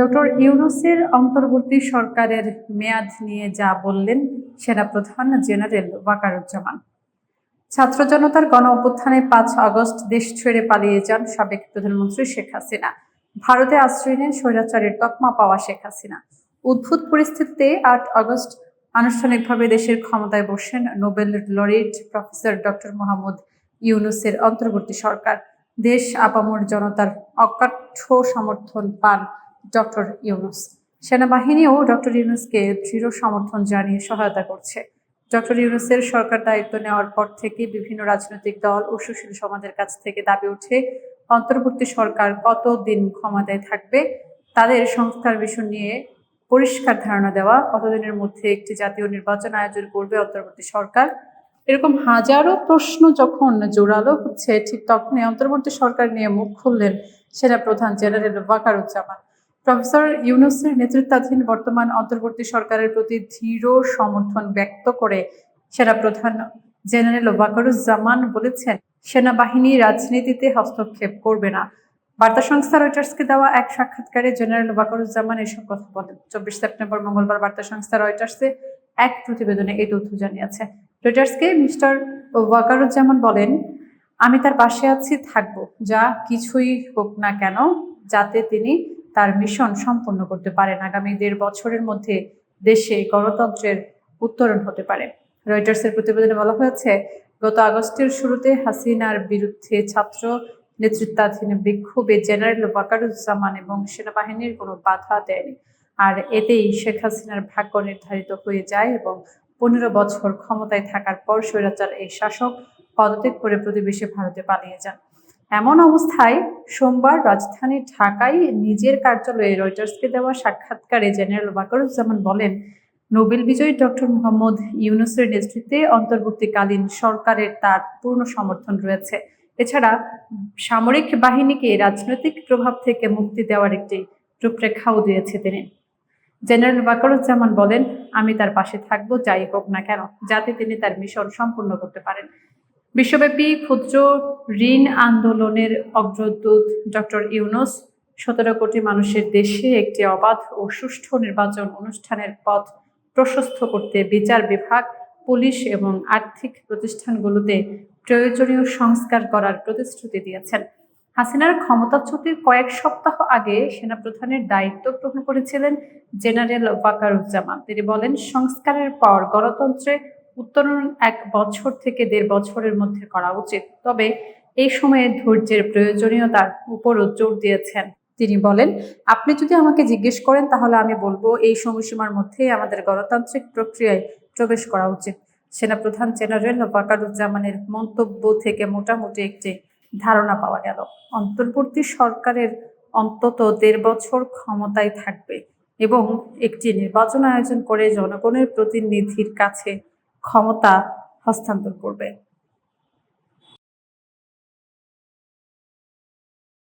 Doctor ইউনুসের অন্তর্বর্তী সরকারের মেয়াদ নিয়ে যা বললেন সেনাপ্রধান জেনারেল ওয়াকারুজ্জামান। ছাত্র জনতার গণ অভ্যুত্থানে পাঁচ আগস্ট দেশ ছেড়ে পালিয়ে যান সাবেক প্রধানমন্ত্রী শেখ হাসিনা। ভারতে আশ্রয় নেন স্বৈরাচারের তকমা পাওয়া শেখ হাসিনা। উদ্ভুত পরিস্থিতিতে আট আগস্ট আনুষ্ঠানিকভাবে দেশের ক্ষমতায় বসেন Nobel laureate professor doctor Mohammad ইউনুসের অন্তর্বর্তী সরকার। দেশ আপামর জনতার অকাঠ্য সমর্থন পান ডক্টর ইউনুস। সেনাবাহিনীও ডক্টর ইউনুসকে দৃঢ় সমর্থন জানিয়ে সহায়তা করছে। ডক্টর ইউনুসের সরকার দায়িত্ব নেওয়ার পর থেকে বিভিন্ন রাজনৈতিক দল ও সুশীল সমাজের কাছ থেকে দাবি ওঠে অন্তর্বর্তী সরকার কতদিন ক্ষমতায় থাকবে, তাদের সংস্কার বিষয় নিয়ে পরিষ্কার ধারণা দেওয়া, কতদিনের মধ্যে একটি জাতীয় নির্বাচন আয়োজন করবে অন্তর্বর্তী সরকার? এরকম হাজারো প্রশ্ন যখন জোরালো হচ্ছে, ঠিক তখনই অন্তর্বর্তী সরকার নিয়ে মুখ খুললেন সেনা প্রধান জেনারেল ওয়াকারুজ্জামান। প্রফেসর ইউনুসের নেতৃত্বাধীন বর্তমান অন্তর্বর্তী সরকারের প্রতি দৃঢ় সমর্থন ব্যক্ত করে সেনা প্রধান জেনারেল ওয়াকারুজ্জামান বলেছেন, সেনাবাহিনী রাজনীতিতে হস্তক্ষেপ করবে না। বার্তা সংস্থা রয়টার্সকে দেওয়া এক সাক্ষাৎকারে জেনারেল ওয়াকারুজ্জামান এসব কথা বলেন। চব্বিশ সেপ্টেম্বর মঙ্গলবার বার্তা সংস্থা রয়টার্সে এক প্রতিবেদনে এই তথ্য জানিয়েছে। রয়টার্সকে মিস্টার ওয়াকারুজ্জামান বলেন, আমি তার পাশে আছি, থাকব। যা কিছুই হোক না কেন, যাতে তিনি তার মিশন সম্পন্ন করতে পারেন। আগামী দেড় বছরের মধ্যে দেশে গণতন্ত্রের উত্তরণ হতে পারে। রয়টার্সের প্রতিবেদনে বলা হয়েছে, গত আগস্টের শুরুতে হাসিনার বিরুদ্ধে ছাত্র নেতৃত্বাধীন বিক্ষোভে জেনারেল ওয়াকারুজ্জামান এবং সেনাবাহিনীর কোনো বাধা দেয়নি। আর এতেই শেখ হাসিনার ভাগ্য নির্ধারিত হয়ে যায় এবং পনেরো বছর ক্ষমতায় থাকার পর স্বৈরাচার এই শাসক পদত্যাগ করে প্রতিবেশী ভারতে পালিয়ে যান। এমন অবস্থায় সোমবার রাজধানী ঢাকায় নিজের কার্যালয়ে রয়টার্সকে দেওয়া সাক্ষাৎকারে জেনারেল ওয়াকারুজ্জামান বলেন, নোবেল বিজয়ী ডক্টর মোহাম্মদ ইউনুসের নেতৃত্বে অন্তর্বর্তীকালীন সরকারের তার পূর্ণ সমর্থন রয়েছে। এছাড়া সামরিক বাহিনীকে রাজনৈতিক প্রভাব থেকে মুক্তি দেওয়ার একটি রূপরেখাও দিয়েছে তিনি। জেনারেল ওয়াকারুজ্জামান বলেন, আমি তার পাশে থাকব, যাই হোক না কেন। যাতে তিনি তার মিশন সম্পূর্ণ করতে পারেন। বিশ্বব্যাপী ক্ষুদ্র ঋণ আন্দোলনের অগ্রদূত ডক্টর ইউনুস, সতেরো কোটি মানুষের দেশে একটি অবাধ ও সুষ্ঠু নির্বাচন অনুষ্ঠানের পথ প্রশস্ত করতে বিচার বিভাগ, পুলিশ এবং আর্থিক প্রতিষ্ঠানগুলোতে প্রয়োজনীয় সংস্কার করার প্রতিশ্রুতি দিয়েছেন। হাসিনার ক্ষমতাচ্যুতির কয়েক সপ্তাহ আগে সেনাপ্রধানের দায়িত্ব গ্রহণ করেছিলেন জেনারেল ওয়াকারুজ্জামান। তিনি বলেন, সংস্কারের পর গণতন্ত্রে উত্তরণ এক বছর থেকে দেড় বছরের মধ্যে করা উচিত। তবে এই সময়ে ধৈর্যের প্রয়োজনীয়তার উপরও জোর দিয়েছেন। তিনি বলেন, আপনি যদি আমাকে জিজ্ঞেস করেন, তাহলে আমি বলব, এই সময়সীমার মধ্যেই আমাদের গণতান্ত্রিক প্রক্রিয়ায় প্রবেশ করা উচিত। সেনাপ্রধান জেনারেল ওয়াকারুজ্জামানের মন্তব্য থেকে মোটামুটি একটি ধারণা পাওয়া গেল। অন্তর্বর্তী সরকারের অন্তত দেড় বছর ক্ষমতায় থাকবে এবং একটি নির্বাচন আয়োজন করে জনগণের প্রতিনিধির কাছে ক্ষমতা হস্তান্তর করবে।